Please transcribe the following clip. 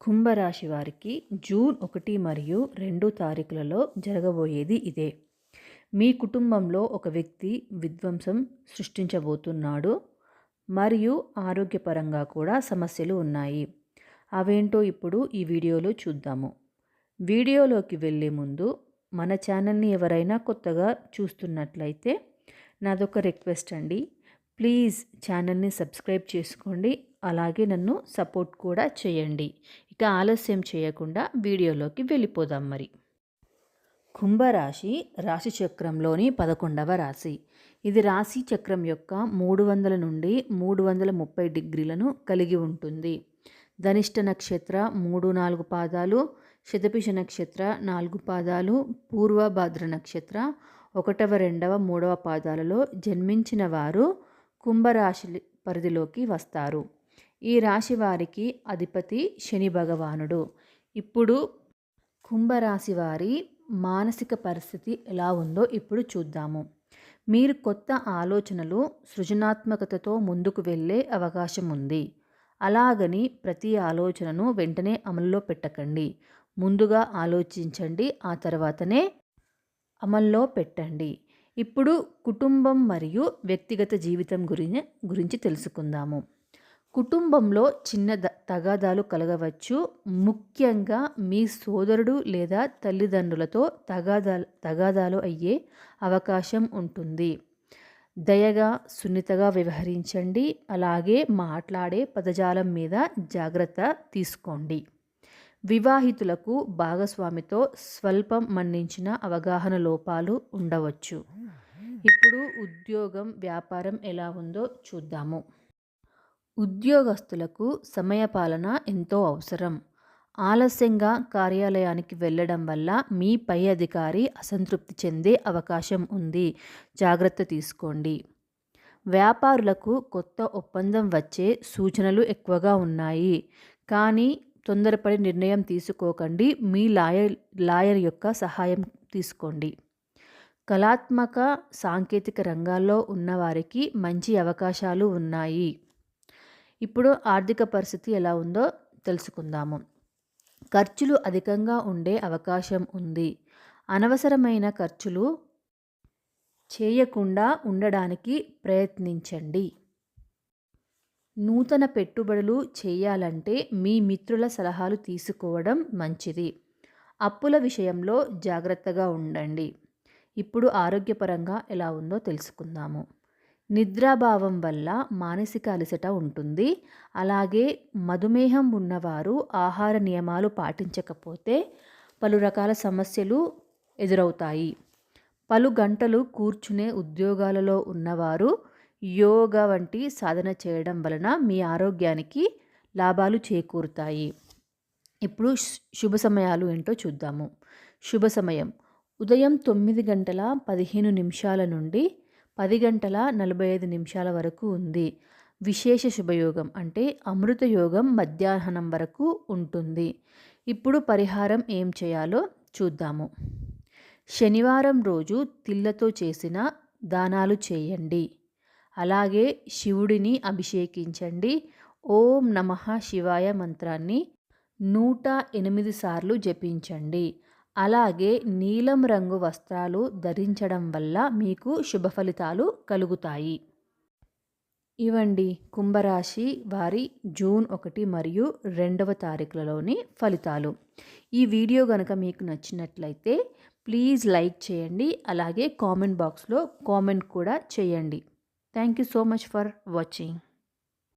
కుంభరాశి వారికి జూన్ ఒకటి మరియు రెండు తారీఖులలో జరగబోయేది ఇదే. మీ కుటుంబంలో ఒక వ్యక్తి విధ్వంసం సృష్టించబోతున్నాడు మరియు ఆరోగ్యపరంగా కూడా సమస్యలు ఉన్నాయి. అవేంటో ఇప్పుడు ఈ వీడియోలో చూద్దాము. వీడియోలోకి వెళ్ళే ముందు మన ఛానల్ని ఎవరైనా కొత్తగా చూస్తున్నట్లయితే నాదొక రిక్వెస్ట్ అండి. ప్లీజ్ ఛానల్ని సబ్స్క్రైబ్ చేసుకోండి. అలాగే నన్ను సపోర్ట్ కూడా చేయండి. ఇక ఆలస్యం చేయకుండా వీడియోలోకి వెళ్ళిపోదాం మరి. కుంభరాశి రాశి చక్రంలోని పదకొండవ రాశి. ఇది రాశి చక్రం యొక్క మూడు వందల నుండి మూడు వందల ముప్పై డిగ్రీలను కలిగి ఉంటుంది. ధనిష్ట నక్షత్ర మూడు నాలుగు పాదాలు శతపిష నక్షత్ర నాలుగు పాదాలు పూర్వభాద్ర నక్షత్ర ఒకటవ రెండవ మూడవ పాదాలలో జన్మించిన వారు కుంభరాశి పరిధిలోకి వస్తారు. ఈ రాశి వారికి అధిపతి శని భగవానుడు. ఇప్పుడు కుంభరాశి వారి మానసిక పరిస్థితి ఎలా ఉందో ఇప్పుడు చూద్దాము. మీరు కొత్త ఆలోచనలు సృజనాత్మకతతో ముందుకు వెళ్ళే అవకాశం ఉంది. అలాగని ప్రతి ఆలోచనను వెంటనే అమల్లో పెట్టకండి. ముందుగా ఆలోచించండి ఆ తర్వాతనే అమల్లో పెట్టండి. ఇప్పుడు కుటుంబం మరియు వ్యక్తిగత జీవితం గురించి గురించి తెలుసుకుందాము. కుటుంబంలో చిన్న తగాదాలు కలగవచ్చు. ముఖ్యంగా మీ సోదరుడు లేదా తల్లిదండ్రులతో తగాదా తగాదాలు అయ్యే అవకాశం ఉంటుంది. దయగా సున్నితగా వ్యవహరించండి. అలాగే మాట్లాడే పదజాలం మీద జాగ్రత్త తీసుకోండి. వివాహితులకు భాగస్వామితో స్వల్పం మన్నించిన అవగాహన లోపాలు ఉండవచ్చు. ఇప్పుడు ఉద్యోగం వ్యాపారం ఎలా ఉందో చూద్దాము. ఉద్యోగస్తులకు సమయపాలన ఎంతో అవసరం. ఆలస్యంగా కార్యాలయానికి వెళ్ళడం వల్ల మీ పై అధికారి అసంతృప్తి చెందే అవకాశం ఉంది. జాగ్రత్త తీసుకోండి. వ్యాపారులకు కొత్త ఒప్పందం వచ్చే సూచనలు ఎక్కువగా ఉన్నాయి. కానీ తొందరపడి నిర్ణయం తీసుకోకండి. మీ లాయర్ లాయర్ యొక్క సహాయం తీసుకోండి. కళాత్మక సాంకేతిక రంగాల్లో ఉన్నవారికి మంచి అవకాశాలు ఉన్నాయి. ఇప్పుడు ఆర్థిక పరిస్థితి ఎలా ఉందో తెలుసుకుందాము. ఖర్చులు అధికంగా ఉండే అవకాశం ఉంది. అనవసరమైన ఖర్చులు చేయకుండా ఉండడానికి ప్రయత్నించండి. నూతన పెట్టుబడులు చేయాలంటే మీ మిత్రుల సలహాలు తీసుకోవడం మంచిది. అప్పుల విషయంలో జాగ్రత్తగా ఉండండి. ఇప్పుడు ఆరోగ్యపరంగా ఎలా ఉందో తెలుసుకుందాము. నిద్రాభావం వల్ల మానసిక అలసట ఉంటుంది. అలాగే మధుమేహం ఉన్నవారు ఆహార నియమాలు పాటించకపోతే పలు రకాల సమస్యలు ఎదురవుతాయి. పలు గంటలు కూర్చునే ఉద్యోగాలలో ఉన్నవారు యోగా వంటి సాధన చేయడం వలన మీ ఆరోగ్యానికి లాభాలు చేకూరుతాయి. ఇప్పుడు శుభ సమయాలు ఏంటో చూద్దాము. శుభ సమయం. ఉదయం తొమ్మిది గంటల పదిహేను నిమిషాల నుండి పది గంటల నలభై ఐదు నిమిషాల వరకు ఉంది. విశేష శుభయోగం అంటే అమృత యోగం మధ్యాహ్నం వరకు ఉంటుంది. ఇప్పుడు పరిహారం ఏం చేయాలో చూద్దాము. శనివారం రోజు తిల్లతో చేసిన దానాలు చేయండి. అలాగే శివుడిని అభిషేకించండి. ఓం నమ శివాయ మంత్రాన్ని నూట ఎనిమిది సార్లు జపించండి. అలాగే నీలం రంగు వస్త్రాలు ధరించడం వల్ల మీకు శుభ ఫలితాలు కలుగుతాయి. ఇవండి కుంభరాశి వారి జూన్ ఒకటి మరియు రెండవ తారీఖులలోని ఫలితాలు. ఈ వీడియో కనుక మీకు నచ్చినట్లయితే ప్లీజ్ లైక్ చేయండి అలాగే కామెంట్ బాక్స్లో కామెంట్ కూడా చేయండి. Thank you so much for watching.